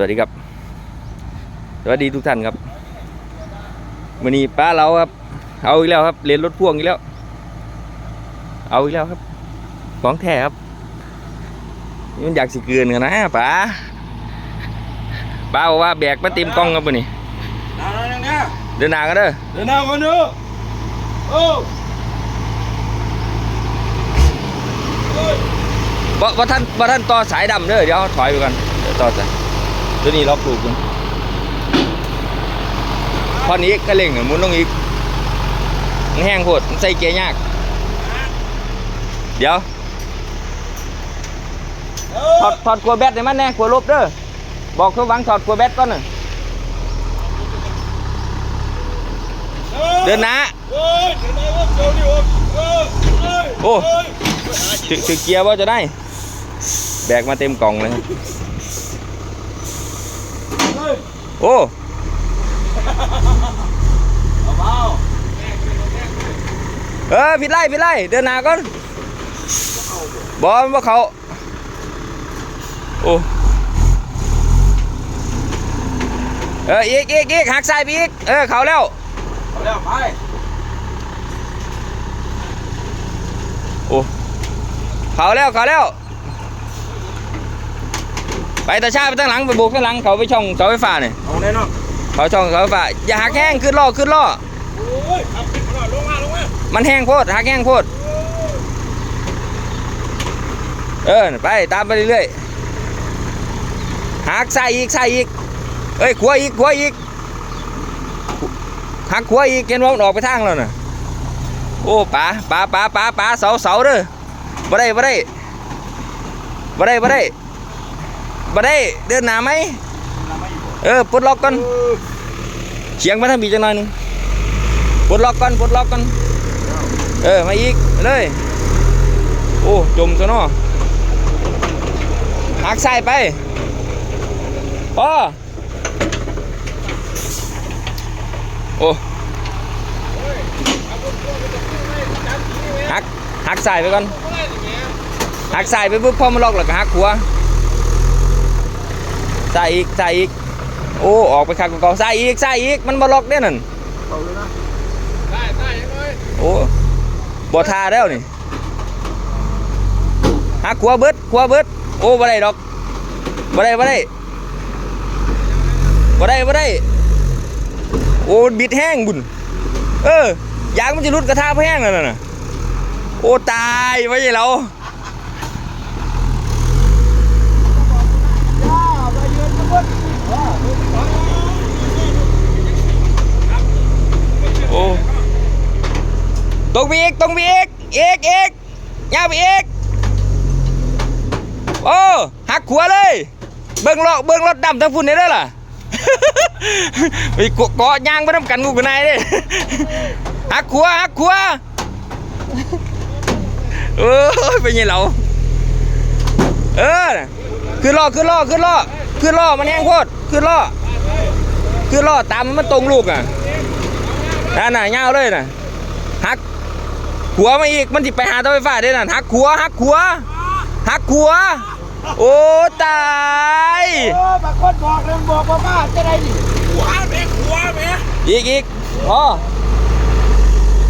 วัสดีครับ สวัสดีทุกท่านครับวันนี้ป้าเราครับ เอาอีกแล้วครับเรียนรถพ่วงอีกแล้ว เอาอีกแล้วครับของแท้ครับนี่มันอยากสิเกินกันนะป้าป้าบอกว่าแบกมาเต็มกล้องครับวันนี้เอาแล้วเนี่ยเดินหน้ากันเด้อเดินหน้าก่อนดูโอ้บ่บ่ท่านบ่ท่านต่อสายดำเด้อเดี๋ยวถอยไปก่อนเดี๋ยวต่อสาย ตัวนี้ล็อกลูกคุณพอนี้ก็เล่งหมุนลงอีกมันแห้งโพดมันใส่เกียร์ยาก เดี๋ยวถอดถอดขัวแบตให้มันแน่ขัวลบเด้อบอกเขาหวังถอดขัวแบตก่อนน่ะเดินหน้าเฮ้ยเดินหน้าว่าเจ้าดิโอ้เฮ้ยเฮ้ยโอ้เฮ้ยถือถือเกียร์ว่าจะได้ แบกมาเต็มกล่องเลยครับเฮ้ย โอ้เบาเออผิดไล่ผิดไล่เดินหน้าก่อนบอลว่าเขาโอ้เอออีกอีกอีกหักซ้ายไปอีกเออเขาแล้วเอาแล้วไปโอ้เขาแล้วเขาแล้ว ไปตาชาไปตั้งหลังไปโบกตั้งหลังเขาไปช่องเสาไฟฟ้าเนี่ยเอาแน่นอนเขาช่องเสาไฟฟ้าอย่าหักแห้งขึ้นล้อขึ้นล้อโอ้ยขับขึ้นมาลงมาลงมามันแห้งโพดหักแห้งโพดเออไปตามไปเรื่อยๆหักใส่อีกใส่อีกเอ้ยขวาอีกขวาอีกหักขวาอีกเห็นว่ามันออกไปทางแล้วน่ะโอ้ป๋าป๋าป๋าป๋าป๋าเสาเสาเด้อบ่ได้บ่ได้บ่ได้บ่ได้ บ่ได้เดินหน้าไหมเออปลดล็อกก่อนเฉียงมาทางบีจังหน่อยหนึงปลดล็อกก่อนปลดล็อกก่อนเออมาอีกเลยโอ้จมซะเนาะหักซ้ายไปพอโอ้หักหักซ้ายไปก่อนหักซ้ายไปปุ๊บพอมันล็อกแล้วก็หักขวาซ้ายอีกซ้ายอีก โอ้ออกไปข้างกองซ้ายอีกซ้ายอีกมันบล็อกเด้นั่นเอาเลยนะได้ได้ยังไงโอ้บ่ทาแล้วนี่หักขวาเบิดขวาเบิดโอ้บ่ได้ดอกบ่ได้บ่ได้บ่ได้บ่ได้โอ้บิดแห้งบุญเออยางมันจะรุดกระทาแห้งแล้วน่ะโอ้ตายไว้ใช่เราโอ้ ตรงไปอีกตรงไปอีกอีกอีกยาวไปอีกโอ้หักขวเลย เบิ่งล้อเบิ่งรถดำทั้งฝุ่นนี่เด้ล่ะไปเกาะเกาะยางไปน้ำกันกูกันนายเด้หักขวหักขวเออเป็นไงเราเออขึ้นล้อขึ้นล้อขึ้นล้อขึ้นล้อมันแห้งโคตรขึ้นล้อขึ้นล้อตามมันตรงลูกอะนั่นน่ะเงาวเลยน่ะ ขัวมาอีกมันสิไปหาเตาไฟฟ้าได้น่ะหักขัวหักขัวหักขัว โอ้ตายโอ้บางคนบอกเลยบอกว่าบ้าจะได้ดิหัวแม่หัวแม่อีกอีกพอ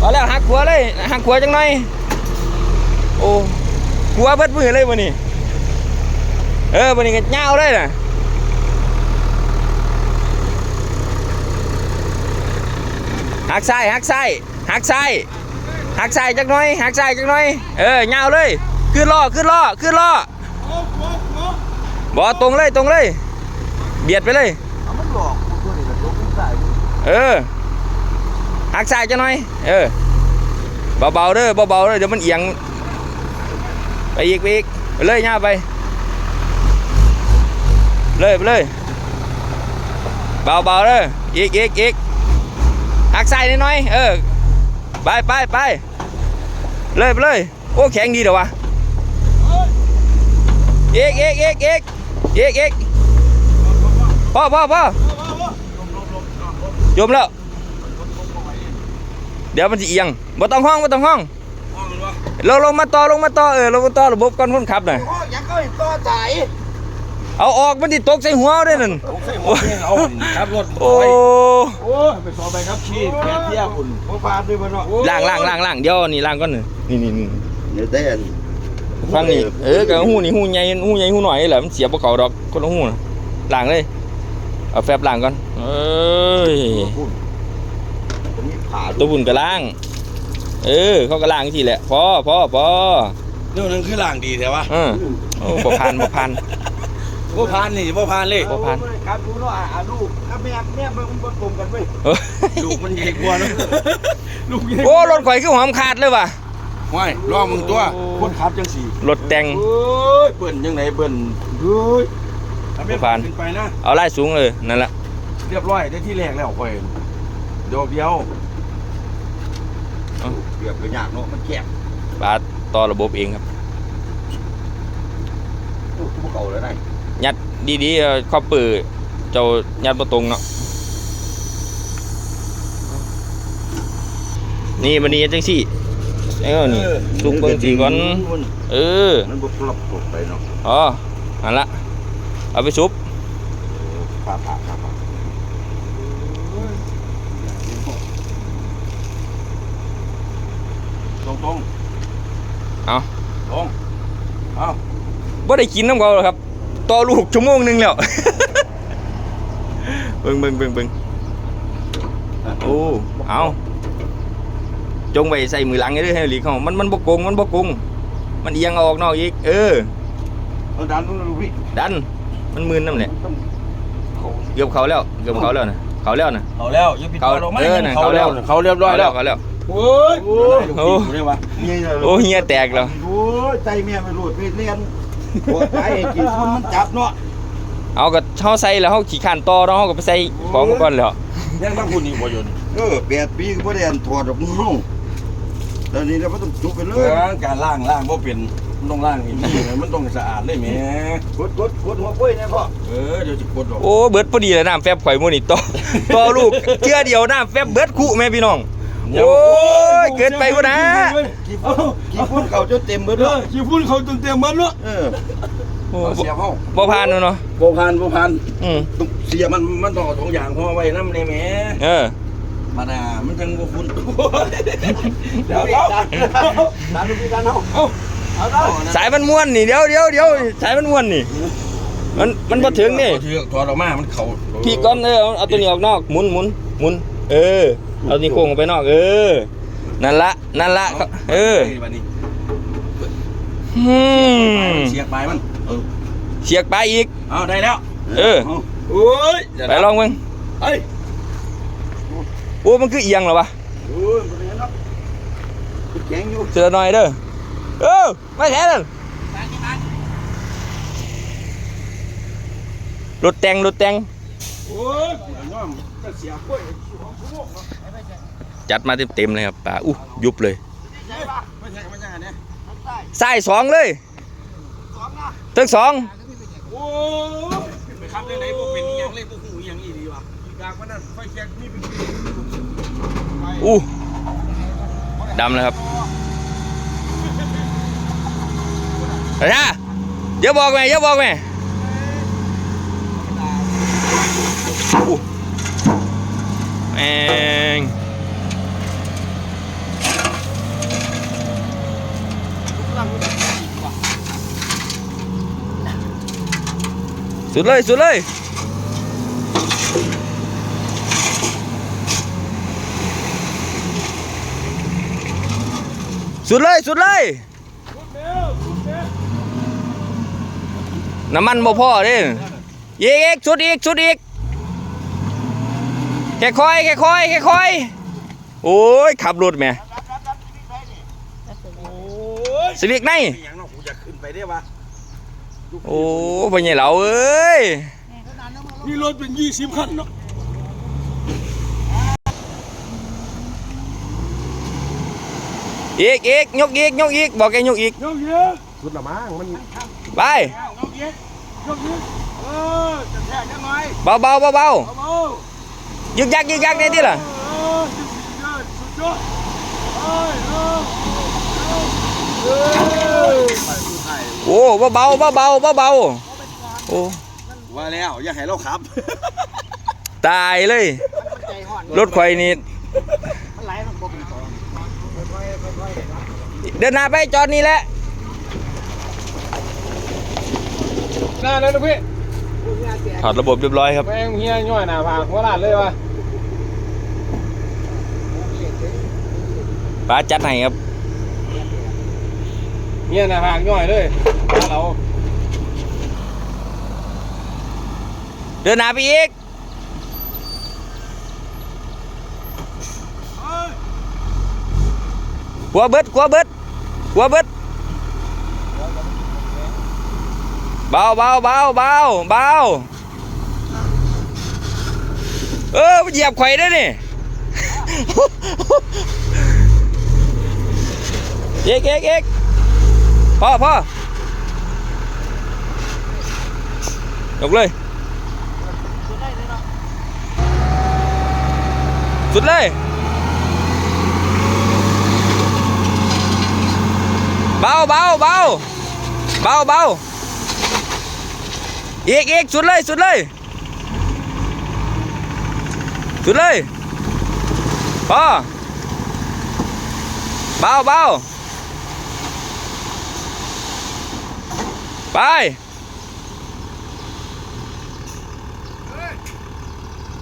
พอแล้วหักขัวเลยหักขัวจังหน่อยโอ้ขัวเบิดมือเลยวันนี้เออวันนี้ก็เงาวเลยนะหักซ้ายหักซ้ายหักซ้าย หักซ้ายจักหน่อยหักซ้ายจักหน่อย เออเงาเลย ขึ้นล้อขึ้นล้อขึ้นล้อโอ้โหโอ้บอตรงเลยตรงเลย เบียดไปเลยเอามันหลอกกูตัวนี้ก็ยกขึ้นใส่เออหักซ้ายจะหน่อย เออเบาๆเด้อเบาๆเด้อเดี๋ยวมันเอียงไปอีกไปอีกไปเลยย่าไปเลยไปเลยเบาๆเด้ออีกอีกอีกหักซ้ายนิดหน่อยเออ ไปไปไปเลยไปเลย โอ้แข็งดีเดี๋ยววะอีกอีกอีกอีกอีกอีกพ่อพ่อพ่อจมแล้ว เดี๋ยวมันจะเอียงบ่ต้องห้องบ่ต้องห้องห้องมันวะลงมาต่อลงมาต่อเออลงมาต่อระบบก่อนคนขับหน่อยอ้ยังก็ตัวใจเเอาออกมันติตกใส่หัวเอาด้วยนั่นผมใส่หมวกเนี่ยเอาครับรถโอ้โอ้ยไปสอบไปครับชี้แม่เที่ยคุณบ่ผ่านด้วยบ่เนาะล่างล่างล่างล่างเดี๋ยวนี่ล่างก่อนนี่นี่นี่เดี๋ยวได้อันฟังนี่เออกับหูนี่หูใหญ่หูใหญ่หูหน่อยนี่แหละมันเสียบ่เขาดอกคนละหูน่ะล่างเลยเอาแฟบล่างก่อนเอ้ยผมมีผ่าตัวบุญก็ล่าง เออ เขาก็ล่างทีแหละพอพอพอเดี๋ยวนึงคือล่างดีแท้วะเออโอ้บ่พันบ่พัน บ่ผ่านนี่บ่ผ่านเลย บ่ผ่าน ครับดูเนาะอ่าลูกครับแม่แม่มันบ่ตรงกันเว้ยเออลูกมันใหญ่กว่าเนาะลูกใหญ่โอ้รถข่อยคือหอมขาดเลยว่ะ ห้อยรอมึงตัวคนขับจังสี่รถแต่ง เอ้ยเบิ่นยังไงเบิ่นเฮ้ยถ้าไม่บ่ผ่าน ขึ้นไปนะ เอาไล่สูงเลยนั่นแหละเรียบร้อยได้ที่แรกแล้วค่อยเดี๋ยวเดียวเรียบก็ยากเนาะมันแคบปาต่อระบบเองครับ โอ้บ่เก่าแล้วได้ ยัดดีๆเอ่อข้อปือเจ้ายัดบ่ตรงเนาะนี่มันนี่จังซี่เอ้านี่สุกเบิ่งสิก่อนเออมันบ่ปรับตกไปเนาะอ๋ออันละเอาไปซุปผ่าผ่าผ่าผ่าตรงตรงเอาตรงเอาบ่ได้กินน้ำเขาหรอกครับ ต่อลูกชั่วโมงหนึงแล้วเบิ่งเบิ่งเบิ่งเบิ่งโอ้เอาจงไว้ใส่มือหลังให้เด้อให้หลีกเขามันมันบ่โกงมันบ่โกงมันเอียงเอาออกนอกอีก เออเอาดันดูพี่ดัน มันมืนน้ำแหละต้องเขาเกือบเขาแล้วเกือบเขาแล้วนะเขาแล้วนะเขาแล้วอยังปิดเขาตัวลงมาเออน่ะเขาแล้วเขาแล้วเขาเรียบร้อยแล้วเขาแล้วโอ้ยโอ้ยโอ้เรียกว่านี่นะโอ้เฮียแตกแล้วโอ้ยใจแม่ไม่รู้ไปเรียน ปวดใจกินฝุ่นมันจับเนาะเอาก็เฮาใส่แล้วเฮาขี้ข้านต่อเนาะเฮาก็ไปใส่ของก่อนแล้วยังต้องคุณอีกบ่ยนต์เออแปดปีก็บ่ได้อันถอดออกมาเฮาตอนนี้เราบ่ต้องจุกไปเลเอยอการล่างล่างบ่เป็นมันต้องล่างอีกนี่เลยมันต้องสะอาดเลยแหมกดกดกดหัวกล้วยนะพ่อเออเดี๋ยวจะกดออก โอ้เบิดพอดีเลยน้ำแฟบข่อยหมื้นี่ต่อต่อลูกเชื่อเดียวน้ำแฟบเบิดคู่แม่พี่น้อง โอ้ยเกินไปพุ่นนะกี่ฝุ่นกี่ฝุ่นเขาจนเต็มเบิดเอเนาะอขี้พุ่นเขาเต็มๆมันเนาะเออโอ้เอาบ่เสียบเฮาบ่ผ่านเนาะเนาะบ่พันบ่พันอืมต้องเสียบมัมันนมันต้องเอาถุงยางห่อไว้นำในแหมเออมาน่ะมันจังบ่ฝุ่นเดี๋ยวเดี๋ยวดันลูกพี่ดันเฮาเอาเอาเอาสายมันม้วนนี่เดี๋ยวเดี๋ยวเดี๋ยวสายมันม้วนนี่ มันมันบ่ถึงนี่บ่ถึงถอดออกมา มันเข้าพี่ก้อนเออเอาเอาตัวนี้ออกนอกหมุนหมุนหมุน เออ เอานี่โค้งออกไปนอก เออ นั่นละ นั่นละ เออบัดนี้อืมเสียบปลายมัน เออ เสียกไปอีก เอาได้แล้ว เออโอ้ยไปลองมึงเอ้ยโอ้มันคือเอียงเหรอวะโอ้ยบ่ได้เนาะแข็งอยู่เสือหน่อยเด้อ เออไม่แท้นั่นรถแต่งรถแต่งโอ้ยกูจะย่อมจะเสียกล้วยของกูเนาะ จัดมาเต็มๆเลยครับป่าอู้ยุบเลยไม่ใช่ไม่ใช่อันเนี้ยสายสองเลยตึกสองโอ้ยไปขับได้ไหนพวกเป็นอีหยังเลยพวกหูอีหยังอีดีวะอีกากมันนั่นไฟแช็กนี่เป็นอู้ดำเลยครับเฮ้ยเดี๋ยวบอกแม่เดี๋ยวบอกแม่อู้ แม่งสุดเลย สุดเลยสุดเลย สุดเลย น้ำมันบ่พ่อเด้อีกอีกสุดอีก สุดอีก แค่คอยแค่คอยแค่คอย โอ้ยขับรถแม่โอ้ยสวิกในอีหยังเนาะกูจะขึ้นไปได้ปะโอ้พ่อใหญ่เหลาเอ้ยนี่รถเป็นยี่สิบคันเนาะอีกอีกยกอีกยกอีกบอกแกยกอีกยกเยอะสุดละมั้งมันไปยกเยอะยกเยอะเออจะแทกยังไงเบาเบาเบาเบาเอาเบา ยึกยักยึกยักได้ที่ล่ะเออสุดยอดสุดยอดเอ้ยเออเออโอ้เบาเบาเบาเบาเบาเบาโอ้ว่าแล้วอย่าให้เราขับ ตายเลยใจห่อนรถข่อยนี่มันไหลมันบ่เป็นตอนค่อยๆค่อยๆเลยครับเดินหน้าไปจอดนี่แหละน่าเลยนะพี่พูดง่ายเสีย ถอดระบบเรียบร้อยครับแม่งเฮียย่อยหน้าผากหัวลาดเลยวะป้าจัดให้ครับเฮียหน้าผากย่อยเลยเราเดินหน้าไปอีกหัวเบิดหัวเบิดหัวเบิด เบาเบาเบาเบาเบาเออเหยียบไข่ได้นี่เอกเอกเอกพ่อพ่อยกเลย สุดเลยเบาเบาเบาเบาเบา อีกอีกสุดเลยสุดเลย สุดเลยพอเบาเบาไป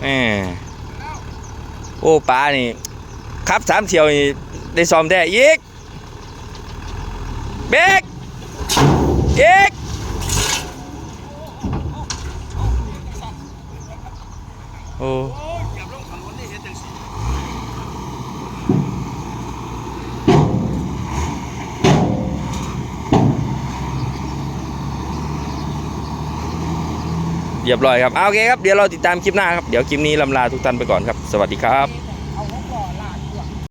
แหมโอ้ปลานี่ ครับสามเที่ยวนี่ได้ซ้อมได้อีกเบรกอีก โอ้เรียบร้อยครับเอาโอเคครับ เดี๋ยวเราติดตามคลิปหน้าครับ เดี๋ยวคลิปนี้ลำลาทุกท่านไปก่อนครับ สวัสดีครับ